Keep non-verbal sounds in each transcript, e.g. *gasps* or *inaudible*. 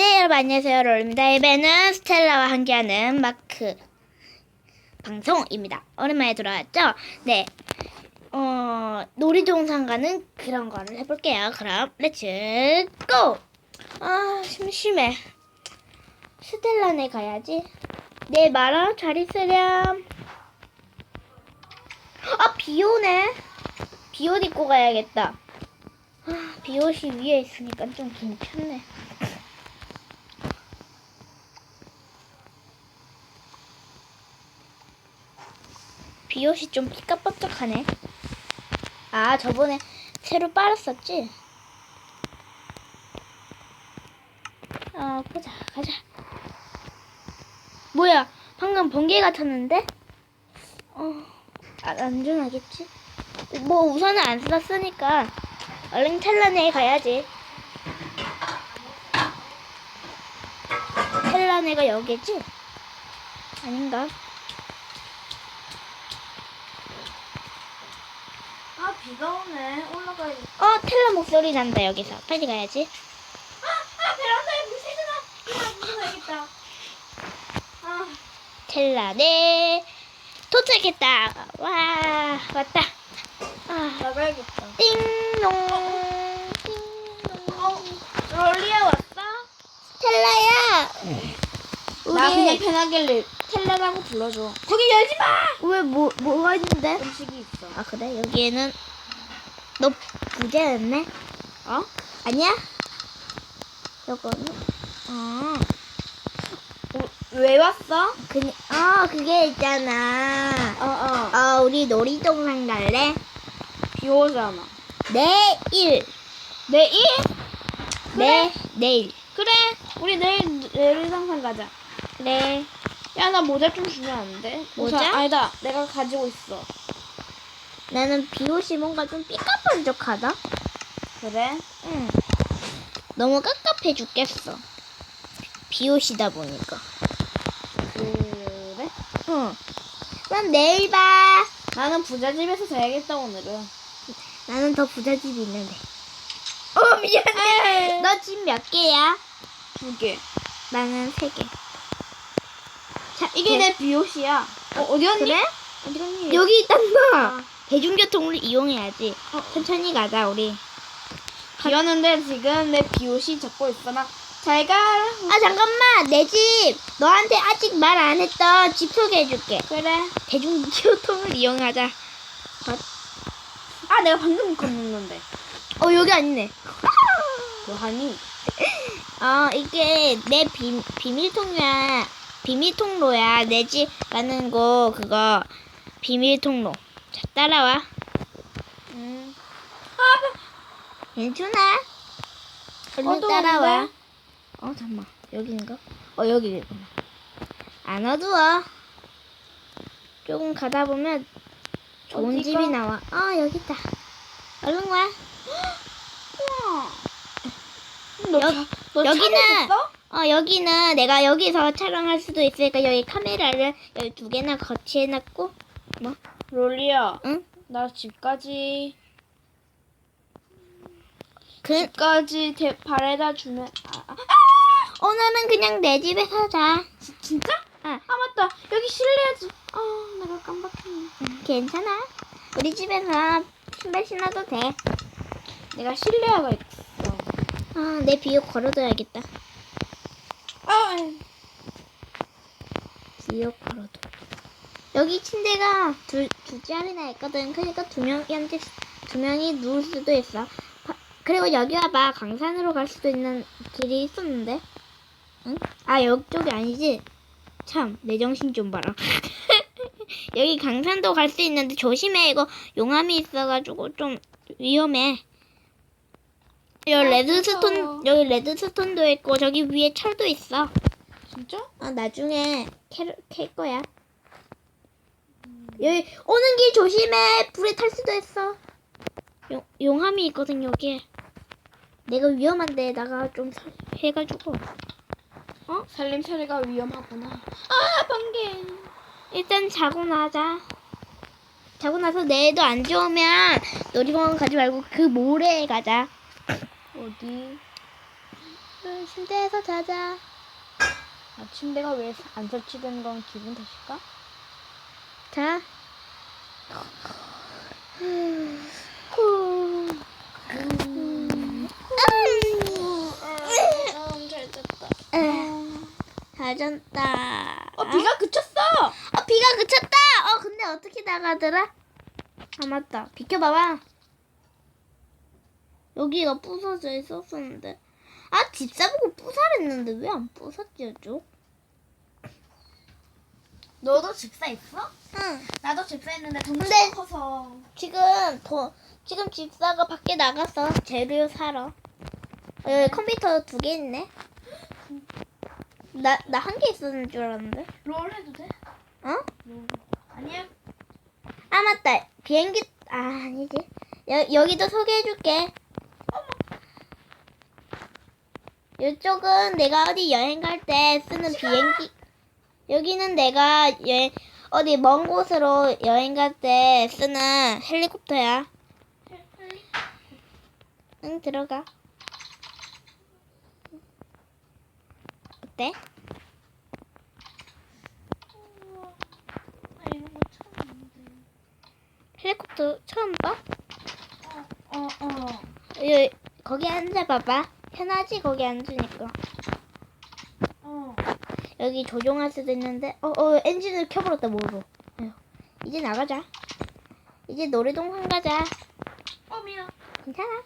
네, 여러분 안녕하세요. 롤입니다. 이번에는 스텔라와 함께하는 마크 방송입니다. 오랜만에 돌아왔죠? 네. 어, 놀이동산 가는 그런 거를 해볼게요. 그럼, 렛츠 고! 아, 심심해. 스텔라네 가야지. 네, 말아. 잘 있으렴. 아, 비 오네. 비옷 입고 가야겠다. 아, 비옷이 위에 있으니까 좀 괜찮네. 비옷이 좀 삐까뻔쩍하네. 아, 저번에 새로 빨았었지? 어, 보자, 가자. 뭐야, 방금 번개 같았는데? 어, 아, 안전하겠지? 뭐, 우산을 안 썼으니까 얼른 텔라네 가야지. 텔라네가 여기지? 아닌가? 아 비가 오 네 올라가야 돼. 어, 텔라 목소리 난다, 여기서. 빨리 가야지. 아, 아 베란다에 물 새잖아. 그만 무서워야겠다. 아 텔라 네 도착했다. 와, 왔다. 아, 나가야겠다. 띵동. 어. 롤리야 왔어? 텔라야. 나 그냥 우리 편하게 텔레라고 불러줘. 거기 열지 마. 왜 뭐 뭐가 있는데? 음식이 있어. 아 그래 여기에는 너 부자였네? 어? 아니야? 요거는 어 어, 왜 왔어? 그니 어 그게 있잖아. 어 어. 어 우리 놀이동산 갈래? 비 오잖아. 내일 내일? 네 내일 그래. 우리 내일 내일상산 가자. 그래. 야나 모자 좀 주면 안 돼? 모자? 아니다. 내가 가지고 있어. 나는 비옷이 뭔가 좀 삐까뻔쩍하다. 그래? 응. 너무 깝깝해 죽겠어. 비옷이다 보니까. 그래? 응. 그럼 내일 봐. 나는 부자 집에서 자야겠다 오늘은. 나는 더 부잣집이 있는데. 어 미안해. 너 집 몇 개야? 두 개. 나는 세 개. 자, 이게 내 비옷이야. 어, 어디 갔니? 그래? 어디 갔니? 여기 있단 마. 아. 대중교통을 이용해야지. 어. 천천히 가자 우리. 비 오는데 지금 내 비옷이 잡고 있어. 막, 잘 가. 아 잠깐만 내 집 너한테 아직 말 안 했던 집 소개해줄게. 그래. 대중교통을 이용하자. 아, 내가 방금 건넜는데. 어 여기 아니네. 뭐하니? *laughs* 어 이게 내 비, 비밀 통로야. 비밀 통로야. 내 집 가는 곳 그거 비밀 통로. 자 따라와. 음. 괜찮아. 얼른 어두운데? 따라와. 어 잠만 여기인가? 어 여기구나. 안 어두워. 조금 가다 보면 좋은 어디가? 집이 나와. 아 여기 있다. 얼른 와. *gasps* 너, 여- 차, 너 여기는-? 어 여기는 내가 여기서 촬영할 수도 있으니까 여기 카메라를 여기 두 개나 거치해놨고 뭐? 롤리야. 응? 나 집까지, 그 집까지 대, 발에다 주면, 아, 아, 오늘은 그냥 내 집에 사자. 지- 진짜? 아 아, 맞다. 여기 실내야지. 아, 내가 깜빡했네. 음, 괜찮아. 우리 집에서 신발 신어도 돼. 내가 실내화가 있어. 아 내 비옷 걸어둬야겠다. 아, 비옷 걸어둬. 여기 침대가 두, 두 짝이나 있거든. 그러니까 두 명한테 두 명이 누울 수도 있어. 바- 그리고 여기 와봐. 강산으로 갈 수도 있는 길이 있었는데. 응? 아 여쪽이 아니지. 참 내 정신 좀 봐라. *laughs* 여기 강산도 갈 수 있는데 조심해. 이거 용암이 있어가지고 좀 위험해. 여기 아, 레드스톤. 여기 레드스톤도 있고 저기 위에 철도 있어. 진짜? 아 나중에 캐, 캘 거야. 여기 오는 길 조심해. 불에 탈 수도 있어. 용, 용암이 있거든 여기에. 내가 위험한 데다가 좀 사- 해가지고 살림살이가 위험하구나. 아, 번개. 일단 자고 나자. 자고 나서 내일도 안 좋으면 놀이공원 가지 말고 그 모래에 가자. 어디? 응, 침대에서 자자. 아, 침대가 왜 안 설치된 건 기분 탓일까? 자. 음, 잘 잤다. 어, 비가 그쳤어! 어, 비가 그쳤다! 어, 근데 어떻게 나가더라? 아, 맞다. 비켜봐봐. 여기가 부서져 있었었는데. 아, 집 사보고 부살했는데 왜 안 부쉈지, 쪽? 너도 집사했어? 응. 나도 집사했는데 덩치가 근데- 커서. 지금 더, 지금 집사가 밖에 나갔어. 재료 사러. 여기 컴퓨터 두 개 있네. 나, 나 한 개 있었는 줄 알았는데. 롤 해도 돼? 어? 롤. 아니야. 아, 맞다. 비행기, 아, 아니지. 여, 여기도 소개해줄게. 이쪽은 내가 어디 여행 갈 때 쓰는 비행기. 여기는 내가 여행, 어디 먼 곳으로 여행 갈 때 쓰는 헬리콥터야. 응, 들어가. 어때? 봤는데. 헬리콥터 처음 봐? 어, 어. 여기, 거기 앉아봐봐. 편하지? 거기 앉으니까. 어. 여기 조종할 수도 있는데, 어, 어, 엔진을 켜버렸다, 뭐로. 아휴, 이제 나가자. 이제 놀이동산 가자. 어, 미안. 괜찮아.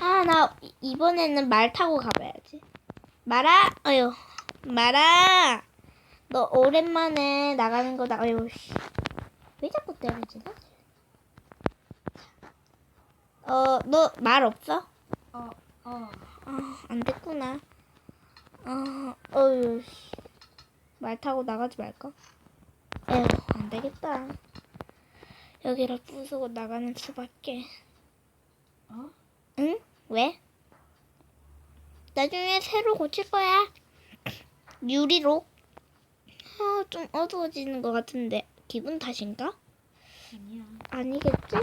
아, 나 이- 이번에는 말 타고 가봐야지. 말아, 어휴, 말아. 너 오랜만에 나가는 거다. 어휴, 씨. 왜 자꾸 때리지? 나? 어, 너 말 없어? 어, 어. 아, 안 됐구나. 아, 어휴, 씨. 말 타고 나가지 말까? 에휴, 안 되겠다. 여기를 부수고 나가는 수밖에. 어? 응? 왜? 나중에 새로 고칠 거야. 유리로. 아, 좀 어두워지는 것 같은데. 기분 탓인가? 아니야. 아니겠지?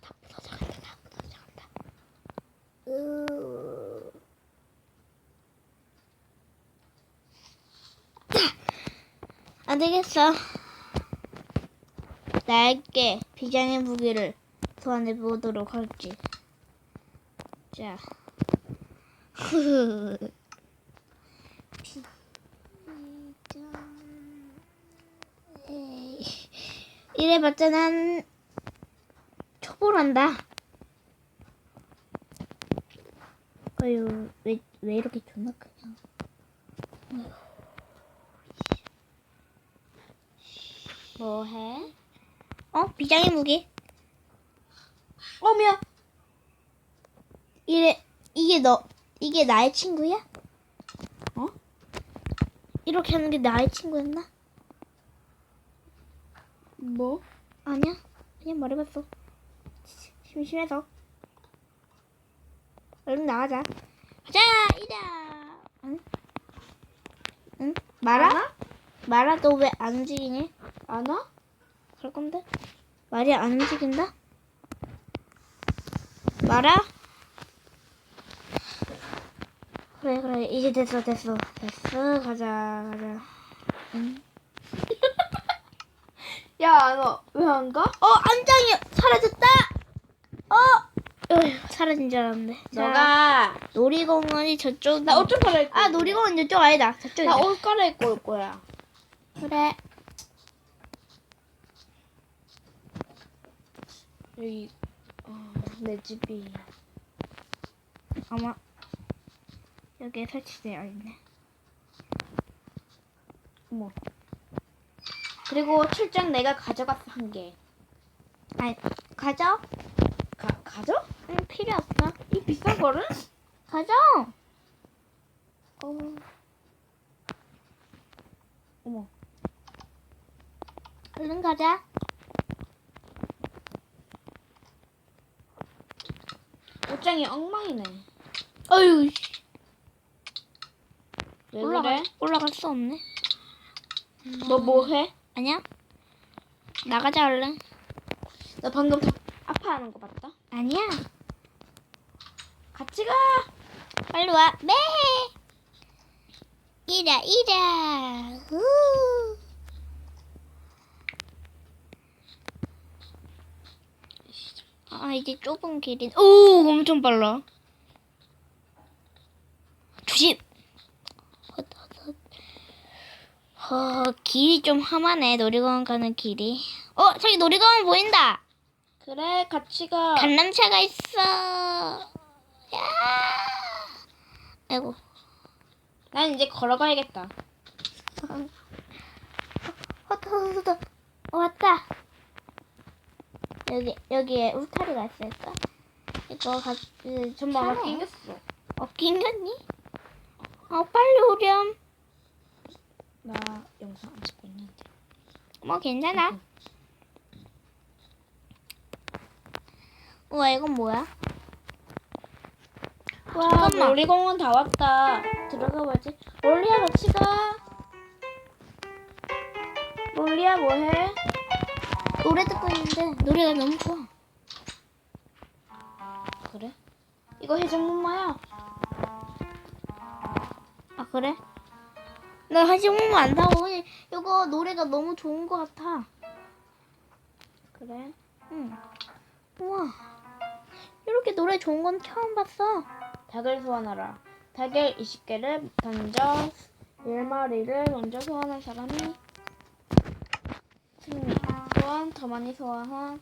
다 부서져간다, 다 부서져간다. 으... 안 되겠어. 나에게 비장의 무기를 소환해 보도록 할지. 자. *laughs* 이래봤자 난 초보란다. 어휴, 왜, 왜 이렇게 존나 크냐. 뭐 해? 어? 비장의 무기. 어, 미안. 이래, 이게 너, 이게 나의 친구야? 어? 이렇게 하는 게 나의 친구였나? 뭐? 아니야. 그냥 말해봤어. 심심해서. 얼른 나가자. 가자, 이다. 응? 응? 말아? 말아, 너왜 안 움직이니? 안 와? 그럴 건데? 말이 안 움직인다? 말아? 그래, 그래. 이제 됐어, 됐어. 됐어. 가자, 가자. 응? *laughs* 야, 너 왜 안 가? 어, 안장이 사라졌다! 어! 어휴, 사라진 줄 알았는데. 자, 너가 놀이공원이 저쪽. 나 옷 좀 갈아입고. 아, 놀이공원 이쪽 아니다. 저쪽이다. 나옷 갈아입고 올 거야. 그래. 여기 어, 내 집이 아마 여기에 설치되어 있네. 어머. 그리고 출장 내가 가져갔어 한 개. 아니, 가져? 가 가져? 응, 필요 없어. 이 비싼 거를? 가져! 어. 어머. 얼른 가자. 옷장이 엉망이네. 어휴. 왜 그래? 올라갈 수 없네. 너 뭐 해? 아니야? 나가자, 얼른. 나 방금 다 아파하는 거 봤다. 아니야. 같이 가. 빨리 와. 매. 이라 이라. 후. 아 이제 좁은 길이. 오 엄청 빨라. 조심. 어 길이 좀 험하네 놀이공원 가는 길이. 어 저기 놀이공원 보인다. 그래, 같이 가. 관람차가 있어. 야. 아이고. 난 이제 걸어가야겠다. 왔다 왔다 어, 왔다. 여기 여기에 울타리가 있을까? 이거 가 차네. 낑겼어. 어 낑겼니? 어 빨리 오렴. 나 영상 안 찍고 있는데. 뭐 괜찮아. 우와 이건 뭐야? 와, 잠깐만. 놀이공원 다 왔다. 들어가 봐야지. 롤리야, 같이 가. 롤리야, 뭐해? 노래 듣고 있는데 노래가 너무 좋아. 그래? 이거 해적문마야. 아 그래? 나 홍보 안 타고 이거 노래가 너무 좋은 것 같아. 그래? 응. 우와. 이렇게 노래 좋은 건 처음 봤어. 닭을 소환하라. 닭을 20개를 던져 10마리를 먼저 소환한 사람이 승리. 소환 더 많이 소환한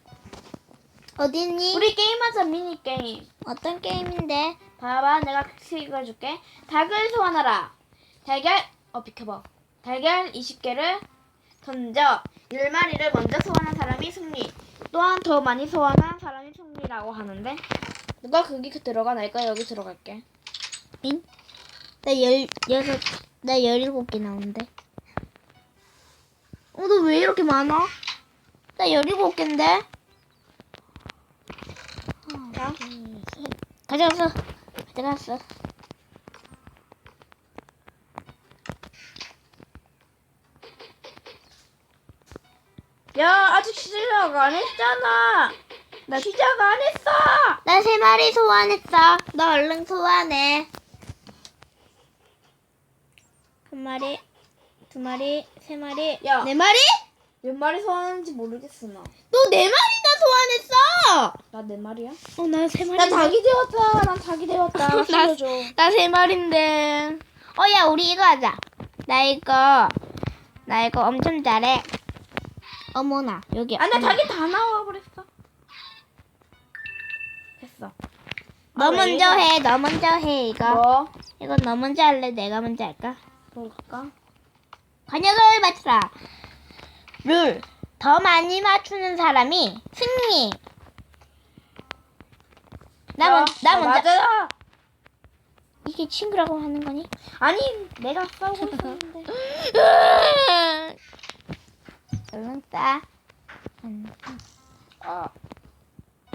어디 있니? 우리 게임하자 미니 게임. 어떤 게임인데? 봐봐 내가 읽어줄게. 닭을 소환하라. 달걀 어 비켜봐. 달걀 20개를 던져 10마리를 먼저 소환한 사람이 승리. 또한 더 많이 소환한 사람이 승리라고 하는데 누가 거기 들어가? 내가 여기 들어갈게. 응? 나 열, 여섯, 나 열일곱 개 나오는데. 어, 너 왜 이렇게 많아? 나 열일곱 개인데? 자. 가져갔어. 가져갔어. 야, 아직 시작 안 했잖아. 나 시작 안 했어. 나 세 마리 소환했어. 너 얼른 소환해. 한 마리, 두 마리, 세 마리, 야. 네 마리? 몇 마리 소환하는지 모르겠어 나. 너 네 마리나 소환했어! 나네 마리야? 어, 나 세 마리. 나 닭이 되었다. 난 닭이 되었다. *laughs* 나- 살려줘. 나세 마리인데. 어, 야, 우리 이거 하자. 나 이거, 나 이거 엄청 잘해. 어머나, 여기. 아, 나 어머. 닭이 다 나와 버렸어. 됐어. 너 아, 왜 먼저 이래? 해, 너 먼저 해, 이거. 뭐? 이건 너 먼저 할래, 내가 먼저 할까? 뭘까? 관역을 맞추라. 룰. 더 많이 맞추는 사람이 승리. 나, 먼, 나 먼저. 맞아. 이게 친구라고 하는 거니? 아니, 내가 싸우고 *laughs* 있었는데. 얼른 싸. 음. 아,